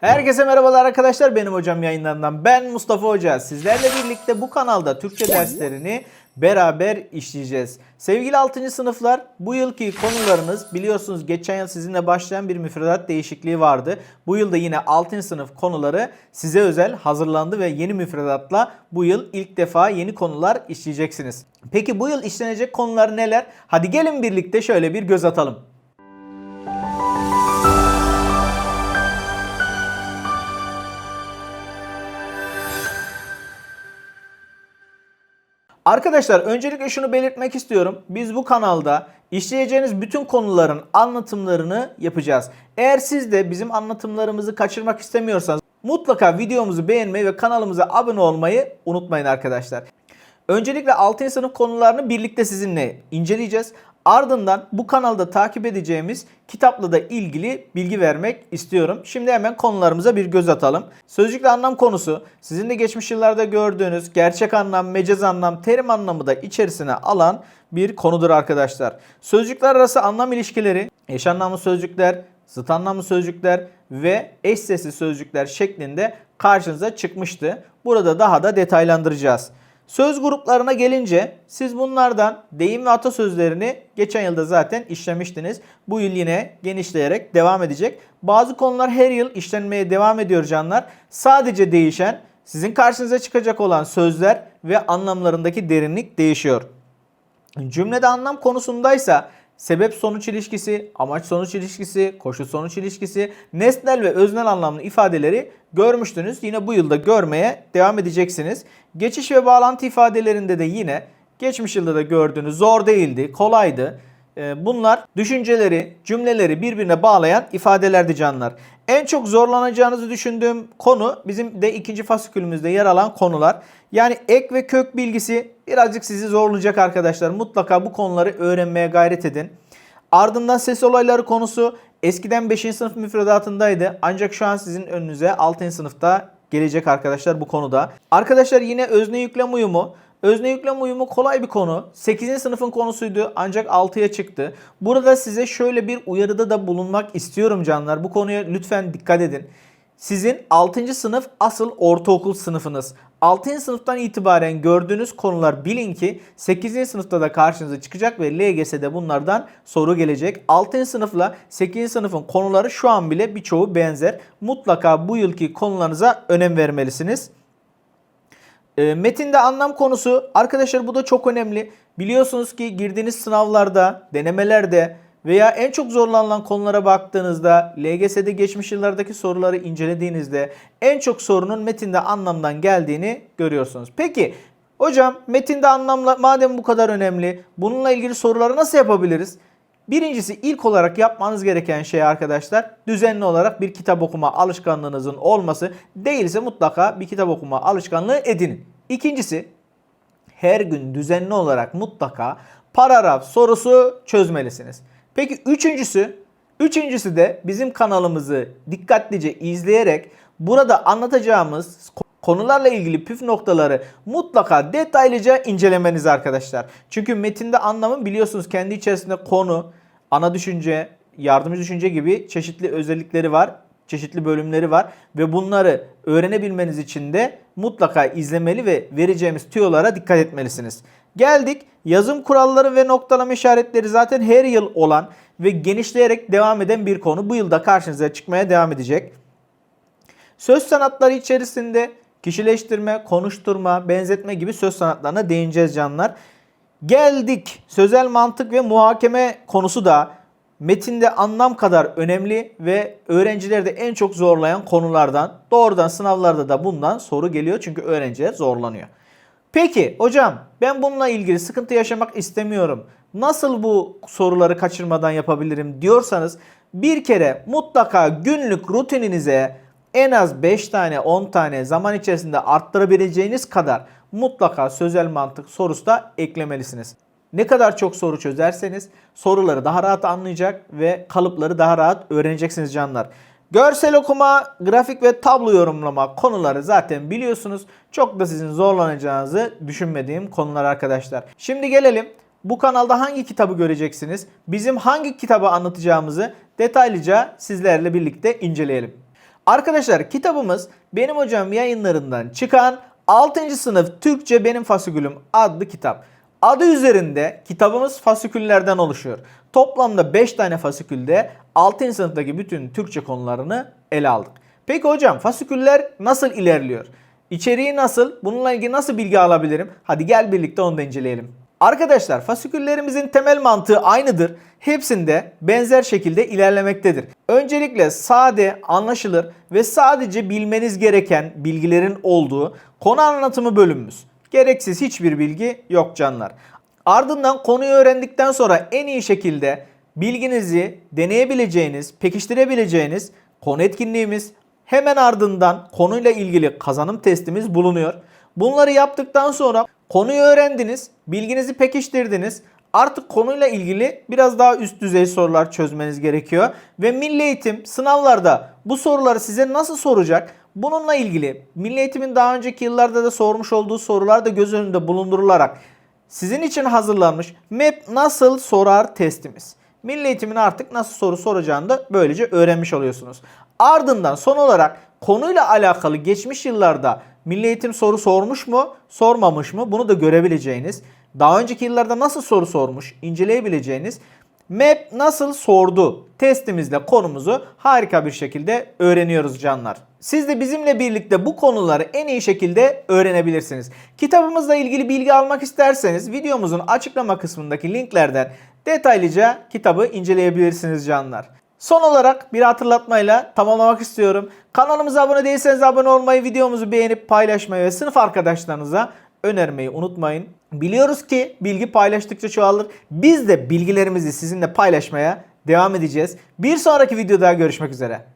Herkese merhabalar arkadaşlar. Benim hocam yayınlarından ben Mustafa Hoca. Sizlerle birlikte bu kanalda Türkçe derslerini beraber işleyeceğiz. Sevgili 6. sınıflar bu yılki konularınız biliyorsunuz geçen yıl sizinle başlayan bir müfredat değişikliği vardı. Bu yılda yine 6. sınıf konuları size özel hazırlandı ve yeni müfredatla bu yıl ilk defa yeni konular işleyeceksiniz. Peki bu yıl işlenecek konular neler? Hadi gelin birlikte şöyle bir göz atalım. Arkadaşlar öncelikle şunu belirtmek istiyorum. Biz bu kanalda işleyeceğiniz bütün konuların anlatımlarını yapacağız. Eğer siz de bizim anlatımlarımızı kaçırmak istemiyorsanız mutlaka videomuzu beğenmeyi ve kanalımıza abone olmayı unutmayın arkadaşlar. Öncelikle 6. sınıf konularını birlikte sizinle inceleyeceğiz. Ardından bu kanalda takip edeceğimiz kitapla da ilgili bilgi vermek istiyorum. Şimdi hemen konularımıza bir göz atalım. Sözcükle anlam konusu sizin de geçmiş yıllarda gördüğünüz gerçek anlam, mecaz anlam, terim anlamı da içerisine alan bir konudur arkadaşlar. Sözcükler arası anlam ilişkileri, eş anlamlı sözcükler, zıt anlamlı sözcükler ve eş sesli sözcükler şeklinde karşınıza çıkmıştı. Burada daha da detaylandıracağız. Söz gruplarına gelince siz bunlardan deyim ve atasözlerini geçen yılda zaten işlemiştiniz. Bu yıl yine genişleyerek devam edecek. Bazı konular her yıl işlenmeye devam ediyor canlar. Sadece değişen sizin karşınıza çıkacak olan sözler ve anlamlarındaki derinlik değişiyor. Cümlede anlam konusundaysa sebep sonuç ilişkisi, amaç sonuç ilişkisi, koşul sonuç ilişkisi, nesnel ve öznel anlamlı ifadeleri görmüştünüz. Yine bu yılda görmeye devam edeceksiniz. Geçiş ve bağlantı ifadelerinde de yine geçmiş yılda da gördüğünüz zor değildi, kolaydı. Ee, Bunlar düşünceleri, cümleleri birbirine bağlayan ifadelerdi canlar. En çok zorlanacağınızı düşündüğüm konu bizim de ikinci fasikülümüzde yer alan konular. Yani ek ve kök bilgisi birazcık sizi zorlayacak arkadaşlar. Mutlaka bu konuları öğrenmeye gayret edin. Ardından ses olayları konusu eskiden 5. sınıf müfredatındaydı. Ancak şu an sizin önünüze 6. sınıfta gelecek arkadaşlar bu konuda. Arkadaşlar yine özne yüklem uyumu. Özne yüklem uyumu kolay bir konu. 8. sınıfın konusuydu ancak 6'ya çıktı. Burada size şöyle bir uyarıda da bulunmak istiyorum canlar. Bu konuya lütfen dikkat edin. Sizin 6. sınıf asıl ortaokul sınıfınız. 6. sınıftan itibaren gördüğünüz konular bilin ki 8. sınıfta da karşınıza çıkacak ve LGS'de bunlardan soru gelecek. 6. sınıfla 8. sınıfın konuları şu an bile birçoğu benzer. Mutlaka bu yılki konularınıza önem vermelisiniz. E, metinde anlam konusu arkadaşlar bu da çok önemli. Biliyorsunuz ki girdiğiniz sınavlarda, denemelerde veya en çok zorlanılan konulara baktığınızda, LGS'de geçmiş yıllardaki soruları incelediğinizde en çok sorunun metinde anlamdan geldiğini görüyorsunuz. Peki hocam metinde anlamla madem bu kadar önemli bununla ilgili soruları nasıl yapabiliriz? Birincisi ilk olarak yapmanız gereken şey arkadaşlar düzenli olarak bir kitap okuma alışkanlığınızın olması değilse mutlaka bir kitap okuma alışkanlığı edinin. İkincisi her gün düzenli olarak mutlaka paragraf sorusu çözmelisiniz. Peki üçüncüsü, üçüncüsü de bizim kanalımızı dikkatlice izleyerek burada anlatacağımız konularla ilgili püf noktaları mutlaka detaylıca incelemeniz arkadaşlar. Çünkü metinde anlamın biliyorsunuz kendi içerisinde konu, ana düşünce, yardımcı düşünce gibi çeşitli özellikleri var çeşitli bölümleri var ve bunları öğrenebilmeniz için de mutlaka izlemeli ve vereceğimiz tüyolara dikkat etmelisiniz. Geldik yazım kuralları ve noktalama işaretleri zaten her yıl olan ve genişleyerek devam eden bir konu. Bu yılda karşınıza çıkmaya devam edecek. Söz sanatları içerisinde kişileştirme, konuşturma, benzetme gibi söz sanatlarına değineceğiz canlar. Geldik sözel mantık ve muhakeme konusu da metinde anlam kadar önemli ve öğrencileri de en çok zorlayan konulardan. Doğrudan sınavlarda da bundan soru geliyor çünkü öğrenciler zorlanıyor. Peki hocam ben bununla ilgili sıkıntı yaşamak istemiyorum. Nasıl bu soruları kaçırmadan yapabilirim diyorsanız bir kere mutlaka günlük rutininize en az 5 tane 10 tane zaman içerisinde arttırabileceğiniz kadar mutlaka sözel mantık sorusu da eklemelisiniz. Ne kadar çok soru çözerseniz soruları daha rahat anlayacak ve kalıpları daha rahat öğreneceksiniz canlar. Görsel okuma, grafik ve tablo yorumlama konuları zaten biliyorsunuz. Çok da sizin zorlanacağınızı düşünmediğim konular arkadaşlar. Şimdi gelelim bu kanalda hangi kitabı göreceksiniz? Bizim hangi kitabı anlatacağımızı detaylıca sizlerle birlikte inceleyelim. Arkadaşlar kitabımız benim hocam yayınlarından çıkan 6. sınıf Türkçe Benim Fasikülüm adlı kitap. Adı üzerinde kitabımız fasiküllerden oluşuyor. Toplamda 5 tane fasikülde 6. sınıftaki bütün Türkçe konularını ele aldık. Peki hocam fasiküller nasıl ilerliyor? İçeriği nasıl? Bununla ilgili nasıl bilgi alabilirim? Hadi gel birlikte onu da inceleyelim. Arkadaşlar fasiküllerimizin temel mantığı aynıdır. Hepsinde benzer şekilde ilerlemektedir. Öncelikle sade, anlaşılır ve sadece bilmeniz gereken bilgilerin olduğu konu anlatımı bölümümüz. Gereksiz hiçbir bilgi yok canlar. Ardından konuyu öğrendikten sonra en iyi şekilde bilginizi deneyebileceğiniz, pekiştirebileceğiniz konu etkinliğimiz, hemen ardından konuyla ilgili kazanım testimiz bulunuyor. Bunları yaptıktan sonra konuyu öğrendiniz, bilginizi pekiştirdiniz. Artık konuyla ilgili biraz daha üst düzey sorular çözmeniz gerekiyor. Ve Milli Eğitim sınavlarda bu soruları size nasıl soracak? Bununla ilgili Milli Eğitim'in daha önceki yıllarda da sormuş olduğu sorular da göz önünde bulundurularak sizin için hazırlanmış MEP nasıl sorar testimiz. Milli Eğitim'in artık nasıl soru soracağını da böylece öğrenmiş oluyorsunuz. Ardından son olarak konuyla alakalı geçmiş yıllarda Milli Eğitim soru sormuş mu, sormamış mı bunu da görebileceğiniz, daha önceki yıllarda nasıl soru sormuş inceleyebileceğiniz MEP nasıl sordu testimizle konumuzu harika bir şekilde öğreniyoruz canlar. Siz de bizimle birlikte bu konuları en iyi şekilde öğrenebilirsiniz. Kitabımızla ilgili bilgi almak isterseniz videomuzun açıklama kısmındaki linklerden detaylıca kitabı inceleyebilirsiniz canlar. Son olarak bir hatırlatmayla tamamlamak istiyorum. Kanalımıza abone değilseniz abone olmayı, videomuzu beğenip paylaşmayı ve sınıf arkadaşlarınıza önermeyi unutmayın. Biliyoruz ki bilgi paylaştıkça çoğalır. Biz de bilgilerimizi sizinle paylaşmaya devam edeceğiz. Bir sonraki videoda görüşmek üzere.